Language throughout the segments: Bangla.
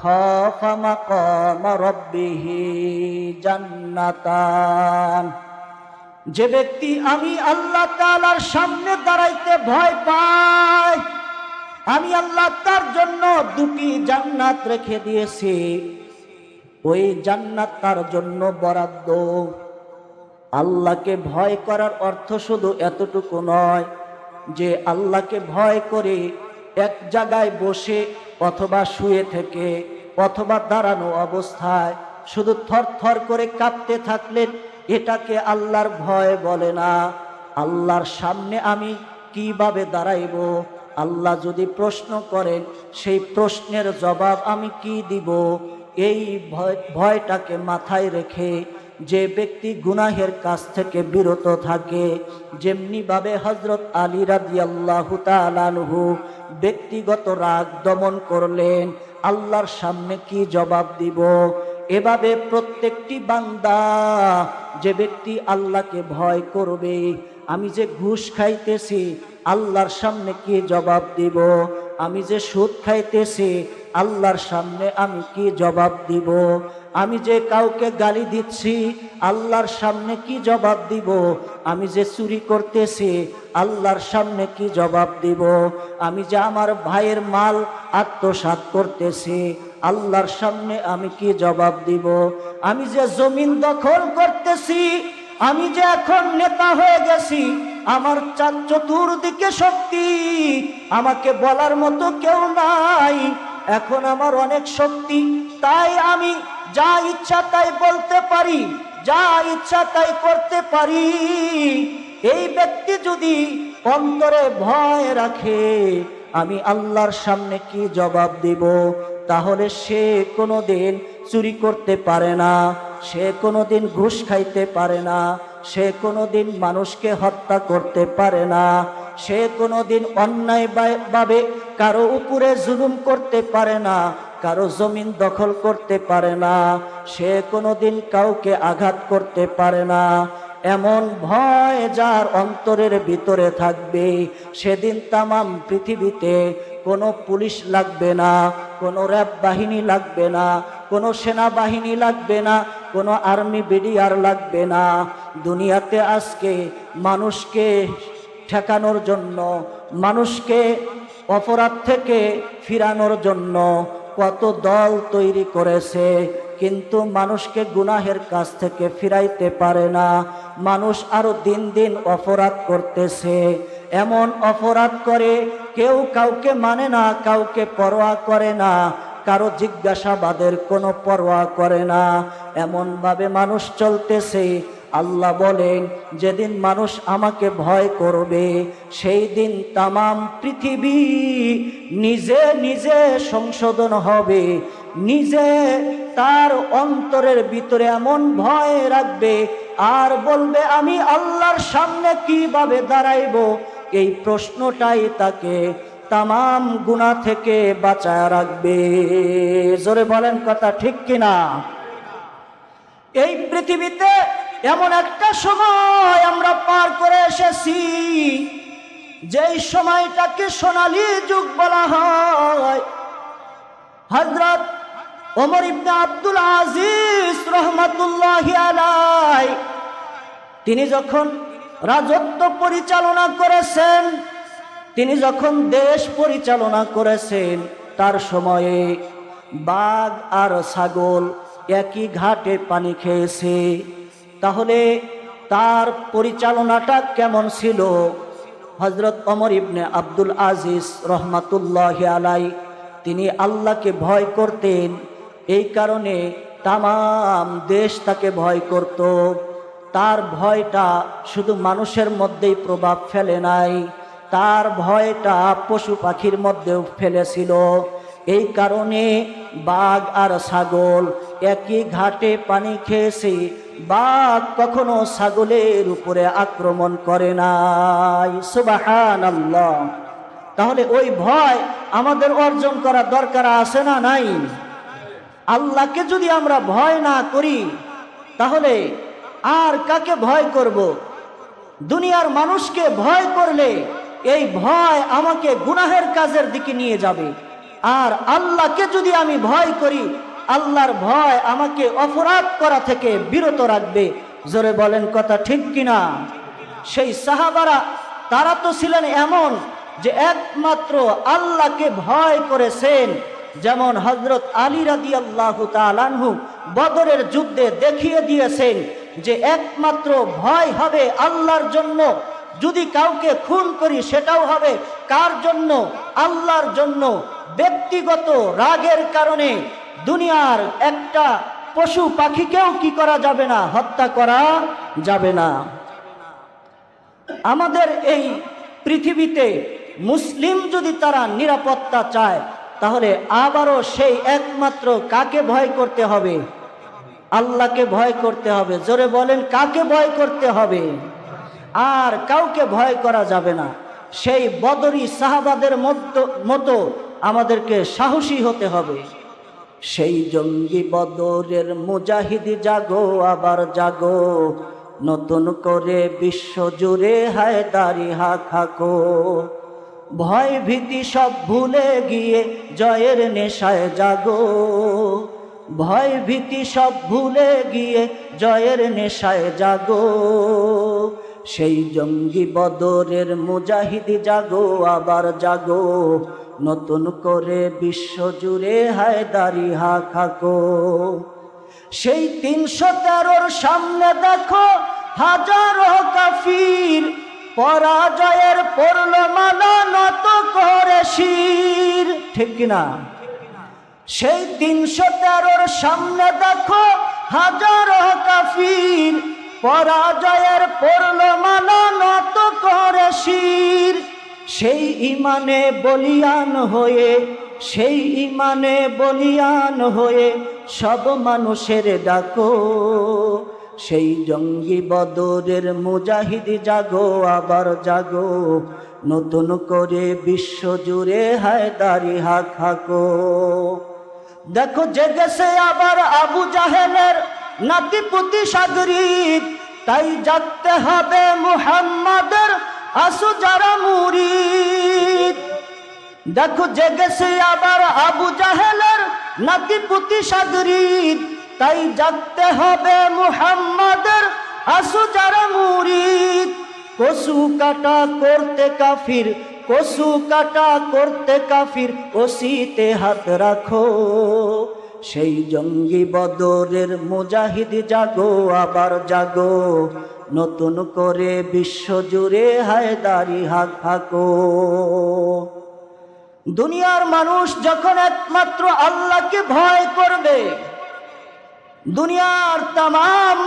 খাফা মাকাম রব্বিহি জান্নাতান। যে ব্যক্তি আমি আল্লাহ তাআলার সামনে দাঁড়াইতে ভয় পাই আমি আল্লাহ তার জন্য দুটি জান্নাত রেখে দিয়েছি। ওই জান্নাত তার জন্য বরাদ্দ। আল্লাহকে ভয় করার অর্থ শুধু এতটুকু নয় যে আল্লাহকে ভয় করে এক জায়গায় বসে অথবা শুয়ে থেকে অথবা দাঁড়ানো অবস্থায় শুধু থর থর করে কাঁপতে থাকলেন, এটাকে আল্লাহর ভয় বলে না। আল্লাহর সামনে আমি কীভাবে দাঁড়াইব? আল্লাহ যদি প্রশ্ন করেন, সেই প্রশ্নের জবাব আমি কি দিব? এই ভয়, ভয়টাকে মাথায় রেখে যে ব্যক্তি গুনাহের কাছ থেকে বিরত থাকে, যেমনিভাবে হজরত আলী রাজি আল্লাহ তালানহু ব্যক্তিগত রাগ দমন করলেন, আল্লাহর সামনে কি জবাব দিব? এভাবে প্রত্যেকটি বান্দা যে ব্যক্তি আল্লাহকে ভয় করবে, আমি যে ঘুষ খাইতেছি, আল্লাহর সামনে কি জবাব দিব? আমি যে সুদ খাইতেছি আল্লাহর সামনে আমি কি জবাব দিব? আমি যে কাউকে গালি দিচ্ছি, আল্লাহর সামনে কি জবাব দিব? আমি যে চুরি করতেছি, আল্লাহর সামনে কি জবাব দিব? আমি যে আমার ভাইয়ের মাল আত্মসাৎ করতেছি, আল্লাহর সামনে আমি কি জবাব দিব? আমি যে জমিন দখল করতেছি, আমি যে এখন নেতা হয়ে গেছি, আমার চার চতুর্দিকে শক্তি, আমাকে বলার মতো কেউ নাই। এখন আমার অনেক শক্তি, তাই আমি যা ইচ্ছা তাই বলতে পারি, যা ইচ্ছা তাই করতে পারি। এই ব্যক্তি যদি অন্তরে ভয় রাখে, আমি আল্লাহর সামনে কি জবাব দিব? তাহলে সে কোনো দিন চুরি করতে পারে না, সে কোনো দিন ঘুষ খাইতে পারে না, সে কোনো দিন মানুষকে হত্যা করতে পারে না, সে কোনো দিন অন্যায় ভাবে কারও উপরে জুলুম করতে পারে না, কারও জমিন দখল করতে পারে না, সে কোনো দিন কাউকে আঘাত করতে পারে না। এমন ভয় যার অন্তরের ভিতরে থাকবে, সেদিন তামাম পৃথিবীতে কোনো পুলিশ লাগবে না, কোনো র্যাব বাহিনী লাগবে না, কোনো সেনাবাহিনী লাগবে না, কোনো আর্মি বিডিআর লাগবে না। দুনিয়াতে আজকে মানুষকে ঠেকানোর জন্য, মানুষকে অপরাধ থেকে ফিরানোর জন্য কত দল তৈরি করেছে, কিন্তু মানুষকে গুনাহের কাছ থেকে ফিরাইতে পারে না। মানুষ আরও দিন দিন অপরাধ করতেছে। এমন অপরাধ করে কেউ কাউকে মানে না, কাউকে পরোয়া করে না, কারও জিজ্ঞাসাবাদের কোনো পরোয়া করে না। এমনভাবে মানুষ চলতেছে আল্লাহ বলেন, যেদিন মানুষ আমাকে ভয় করবে, সেই দিন তামাম পৃথিবী নিজে নিজে সংশোধন হবে। নিজে তার অন্তরের ভিতরে এমন ভয় রাখবে, আর বলবে, আমি আল্লাহর সামনে কীভাবে দাঁড়াইব? এই প্রশ্নটাই তাকে তামাম গুণা থেকে বাঁচায় রাখবে। জোরে বলেন কথা ঠিক কিনা? এই পৃথিবীতে এমন একটা সময় আমরা পার করে এসেছি, যেই সময়টাকে সোনালী যুগ বলা হয়। হজরত ওমর ইবনে আব্দুল আজিজ রহমতুল্লাহ তিনি যখন রাজত্ব পরিচালনা করেছেন, তিনি যখন দেশ পরিচালনা করেছেন, তার সময়ে বাঘ আর ছাগল একই ঘাটে পানি খেয়েছে। তাহলে তার পরিচালনাটা কেমন ছিল? হজরত অমর ইবনে আব্দুল আজিজ রহমাতুল্লাহ আলাই, তিনি আল্লাহকে ভয় করতেন। এই কারণে তাম দেশ তাকে ভয় করত। তার ভয়টা শুধু মানুষের মধ্যেই প্রভাব ফেলে নাই, তার ভয়টা পশু পাখির মধ্যেও ফেলেছিল। এই কারণে বাঘ আর ছাগল একই ঘাটে পানি খেয়েছে বাঘ কখনো ছাগলের উপরে আক্রমণ করে নাই। সুবাহান আল্লাহ তাহলে ওই ভয় আমাদের অর্জন করা দরকার আছে না নাই? আল্লাহকে যদি আমরা ভয় না করি, তাহলে আর কাকে ভয় করব? দুনিয়ার মানুষকে ভয় করলে এই ভয় আমাকে গুনাহের কাজের দিকে নিয়ে যাবে। আর আল্লাহকে যদি আমি ভয় করি আল্লাহর ভয় আমাকে অপরাধ করা থেকে বিরত রাখবে। জোরে বলেন কথা ঠিক কিনা? সেই সাহাবারা, তারা তো ছিলেন এমন যে একমাত্র আল্লাহকে ভয় করেছেন। যেমন হজরত আলী রাদি আল্লাহ তালানহু বদরের যুদ্ধে দেখিয়ে দিয়েছেন যে একমাত্র ভয় হবে আল্লাহর জন্য। যদি কাউকে খুন করি সেটাও হবে। কার জন্য? আল্লাহর জন্য। ব্যক্তিগত রাগের কারণে। দুনিয়ার একটা পশু পাখিকেও কি করা যাবে না? হত্যা করা যাবে না। আমাদের এই পৃথিবীতে মুসলিম যদি তারা নিরাপত্তা চায়, তাহলে আবারও সেই একমাত্র কাকে ভয় করতে হবে? আল্লাহকে ভয় করতে হবে। জোরে বলেন, কাকে ভয় করতে হবে? আর কাউকে ভয় করা যাবে না। সেই বদরি সাহাবাদের মতো আমাদেরকে সাহসী হতে হবে। সেই জঙ্গি বদরের মুজাহিদি জাগো, আবার জাগো। নতুন করে বিশ্ব জুড়ে হায় দাড়ি হা খাকো। ভয় ভীতি সব ভুলে গিয়ে জয়ের নেশায় জাগো। ভয় ভীতি সব ভুলে গিয়ে জয়ের নেশায় জাগো। সেই জঙ্গি বদরের মুজাহিদি জাগো, আবার জাগো। নতুন করে বিশ্ব জুড়ে হায় দাড়ি হা খাকো সেই তিনশো তেরোর সামনে দেখো হাজারো কাফির, পরাজয়ের পড়ল মালা নত করে শির। ঠিক কিনা সেই তিনশো তেরোর সামনে দেখো হাজারো কাফির পরাজয়ের পড়ল মালা নত করে শির। সেই ইমানে বলিয়ান হয়ে, সেই ইমানে বলিয়ান হয়ে সব মানুষের ডাকো। সেই জঙ্গি বদরের মুজাহিদি জাগো, আবার জাগো। নতুন করে বিশ্ব জুড়ে হায় দাড়ি হাক হাকো। দেখো জেগেছে আবার আবু জাহেলের নাতিপুতি সাগরিক তাই জাগতে হবে মুহাম্মাদের আসু যারা মুরিদ। দেখো জেগেছে আবার আবু জাহেলের নাতিপুতি সাগরিদ তাই জাগতে হবে মুহাম্মাদের আসু যারা মুরিদ। কসু কাটা করতে কাফির, কসু কাটা করতে কাফির, ওসিতে হাত রাখো। সেই জঙ্গি বদরের মুজাহিদ জাগো, আবার জাগো। নতুন করে বিশ্ব জুড়ে হায় দাড়ি হাক হাকো দুনিয়ার মানুষ যখন একমাত্র আল্লাহকে ভয় করবে, দুনিয়ার তাম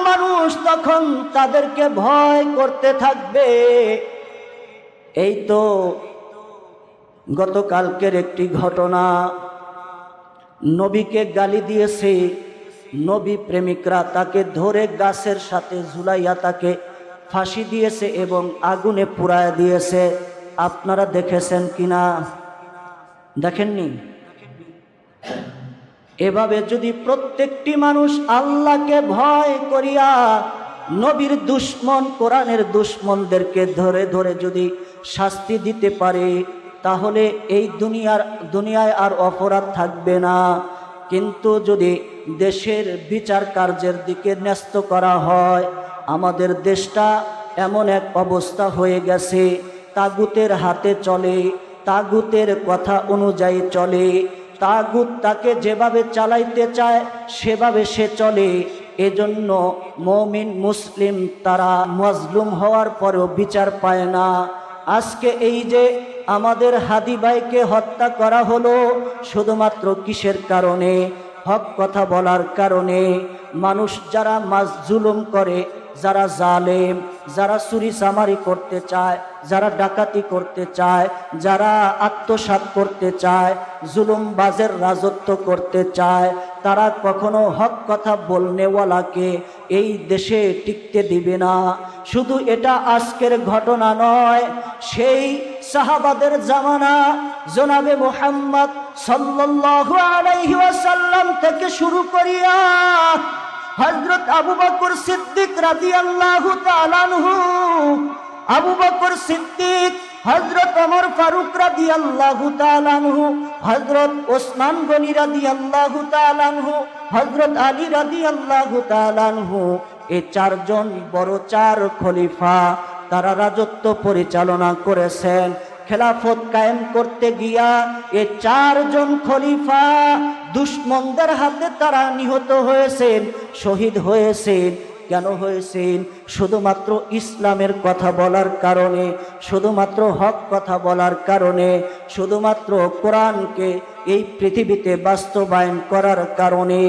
মানুষ তখন তাদেরকে ভয় করতে থাকবে। এই তো গতকালকের একটি ঘটনা নবীকে গালি দিয়েছে। নবী প্রেমিকরা তাকে ধরে গাছের সাথে ঝুলাইয়া তাকে ফাঁসি দিয়েছে এবং আগুনে পুড়ায় দিয়েছে। আপনারা দেখেছেন কিনা? দেখেননি? এভাবে যদি প্রত্যেকটি মানুষ আল্লাহকে ভয় করিয়া নবীর দুশ্মন, কোরআনের দুশ্মনদেরকে ধরে ধরে যদি শাস্তি দিতে পারে তাহলে এই দুনিয়ার, দুনিয়ায় আর অপরাধ থাকবে না। কিন্তু যদি দেশের বিচার কার্যের দিকে ন্যস্ত করা হয়, আমাদের দেশটা এমন এক অবস্থা হয়ে গেছে, তাগুতের হাতে চলে, তাগুতের কথা অনুযায়ী চলে, তাগুত তাকে যেভাবে চালাইতে চায়, সেভাবে সে চলে। এজন্য মমিন, মুসলিম তারা মজলুম হওয়ার পরেও বিচার পায় না। আজকে এই যে আমাদের হাদি ভাইকে হত্যা করা হলো, শুধুমাত্র কিসের কারণে? হক কথা বলার কারণে। মানুষ যারা মাস জুলুম করে, যারা জালেম যারা চুরি চামারি করতে চায়, যারা ডাকাতি করতে চায়, যারা আত্মসাত করতে চায়, জুলুম বাজের রাজত্ব করতে চায়, তারা কখনো হক কথা বলনেওয়ালাকে এই দেশে টিকতে দিবে না। শুধু এটা আজকের ঘটনা নয়, সেই সাহাবাদের জামানা জনাবে মোহাম্মদ সাল্লাল্লাহু আলাইহি থেকে শুরু করিয়া হজরত আবু বকর সিদ্দিক রাদিয়াল্লাহু তাআলাহু আবু বকর সিদ্দিক হজরত অমর ফারুক রাদি আল্লাহ তালানহু হজরত ওসমান গনি রাদি আল্লাহ তালানহু হজরত আলী রাদি আল্লাহ তালানহু এ চারজন বড় চার খলিফা, তারা রাজত্ব পরিচালনা করেছেন। খেলাফত কায়েম করতে গিয়া এ চারজন খলিফা দুশ্মনদের হাতে তারা নিহত হয়েছেন শহীদ হয়েছেন। কেন হয়েছেন, শুধুমাত্র ইসলামের কথা বলার কারণে, শুধুমাত্র হক কথা বলার কারণে, শুধুমাত্র কোরআনকে এই পৃথিবীতে বাস্তবায়ন করার কারণে,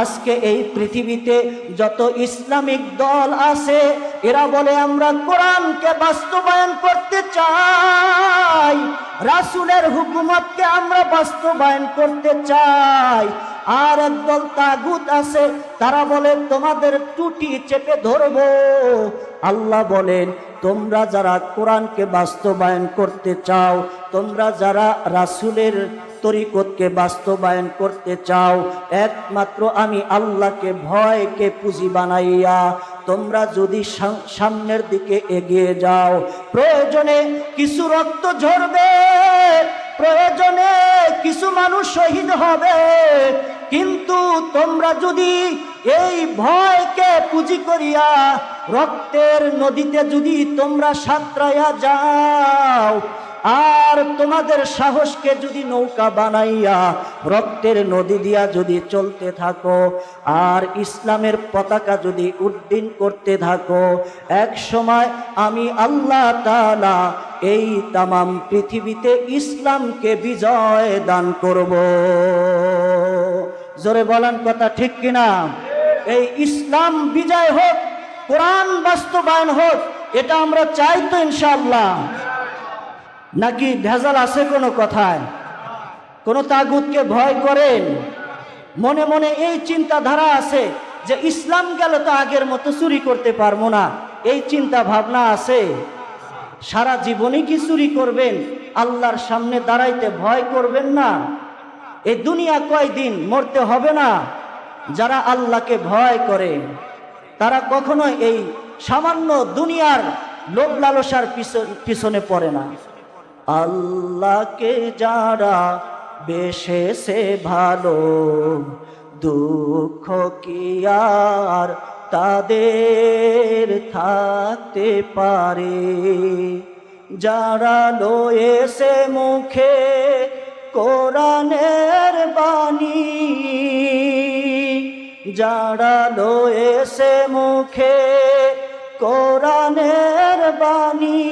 আজকে এই পৃথিবীতে যত ইসলামিক দল আছে, এরা বলে আমরা কোরআনকে বাস্তবায়ন করতে চাই, রাসুলের হুকুমতকে আমরা বাস্তবায়ন করতে চাই। আর একদল তাগুত আছে, তারা বলে, তোমাদের টুটি চেপে ধরবো। আল্লাহ বলেন, তোমরা যারা কোরআনকে বাস্তবায়ন করতে চাও, তোমরা যারা রাসুলের তরিকতকে বাস্তবায়ন করতে চাও, একমাত্র আমি আল্লাহকে ভয়কে পুঁজি বানাইয়া তোমরা যদি সাম- সামনের দিকে এগিয়ে যাও, প্রয়োজনে কিছু রক্ত ঝরবে। প্রয়োজনে কিছু মানুষ শহীদ হবে। কিন্তু তোমরা যদি এই ভয়কে পুঁজি করিয়া রক্তের নদীতে যদি তোমরা সাঁতরাইয়া যাও আর তোমাদের সাহসকে যদি নৌকা বানাইয়া রক্তের নদী দিয়া যদি চলতে থাকো, আর ইসলামের পতাকা যদি উড্ডীন করতে থাকো, এক সময় আমি আল্লাহ তালা এই তামাম পৃথিবীতে ইসলামকে বিজয় দান করব। জোরে বলান কথা ঠিক কিনা? এই ইসলাম বিজয় হোক, কোরআন বাস্তবায়ন হোক, এটা আমরা চাই তো ইনশাআল্লাহ। নাকি ভেজাল আছে কোনো কথায়? কোনো তাগুতকে ভয় করেন? মনে মনে এই চিন্তাধারা আছে যে ইসলাম গেল তো আগের মতো চুরি করতে পারব না। এই চিন্তা ভাবনা আছে। সারা জীবনই কি চুরি করবেন? আল্লাহর সামনে দাঁড়াইতে ভয় করবেন না? এই দুনিয়া কয়দিন মরতে হবে না? যারা আল্লাহকে ভয় করে, তারা কখনো এই সামান্য দুনিয়ার লোভ লালসার পিছন- পিছনে পড়ে না। আল্লাহকে যারা বেশেছে ভালো, দুঃখ কি আর তাদের থাকতে পারে? যারা লয়েছে মুখে কোরআনের বাণী, যারা লয়েছে মুখে কোরআনের বাণী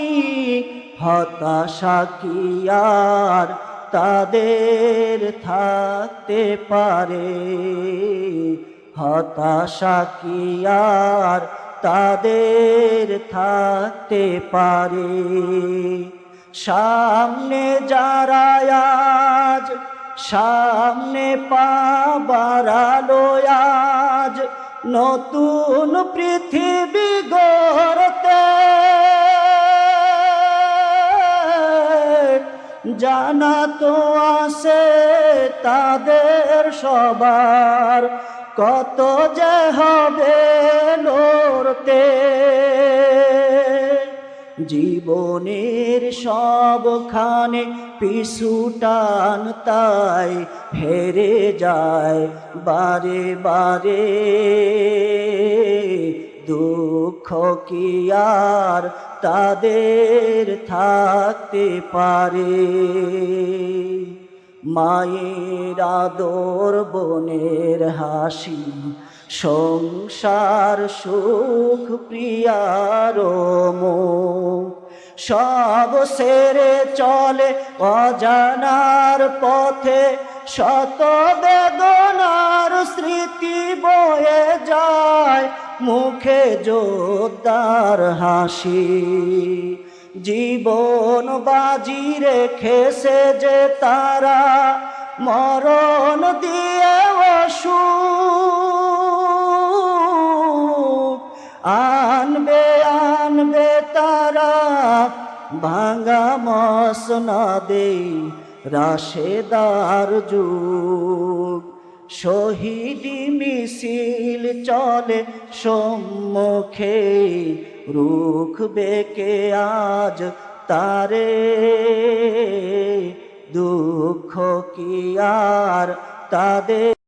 হতাশা কি আর তাদের থাকতে পারে? হতাশা কি আর তাদের থাকতে পারে? সামনে যারা আজ, সামনে পাবার আজ, নতুন পৃথিবী জানা তো আছে তাদের সবার কত যে হবে লড়তে জীবনের সবখানে পিছু টান তাই হেরে যায় বারে বারে। দুঃখ কি আর তাদের থাকতে পারে? মায়ের আদর, বনের হাসি, সংসার সুখ প্রিয়ার সব সেরে চলে অজানার পথে, শত বেদনার স্মৃতি বয়ে যায়। মুখে জোরদার হাসি, জীবন বাজি রেখেছে যে তারা মরণ দিয়ে অসুখ। আনবে আনবে তারা ভাঙা মসনা দে রাশেদার যুগ। শহীদি মিছিল চলে সম্মুখে রুখ বেকে আজ তারে। দুঃখ কি আর তাদের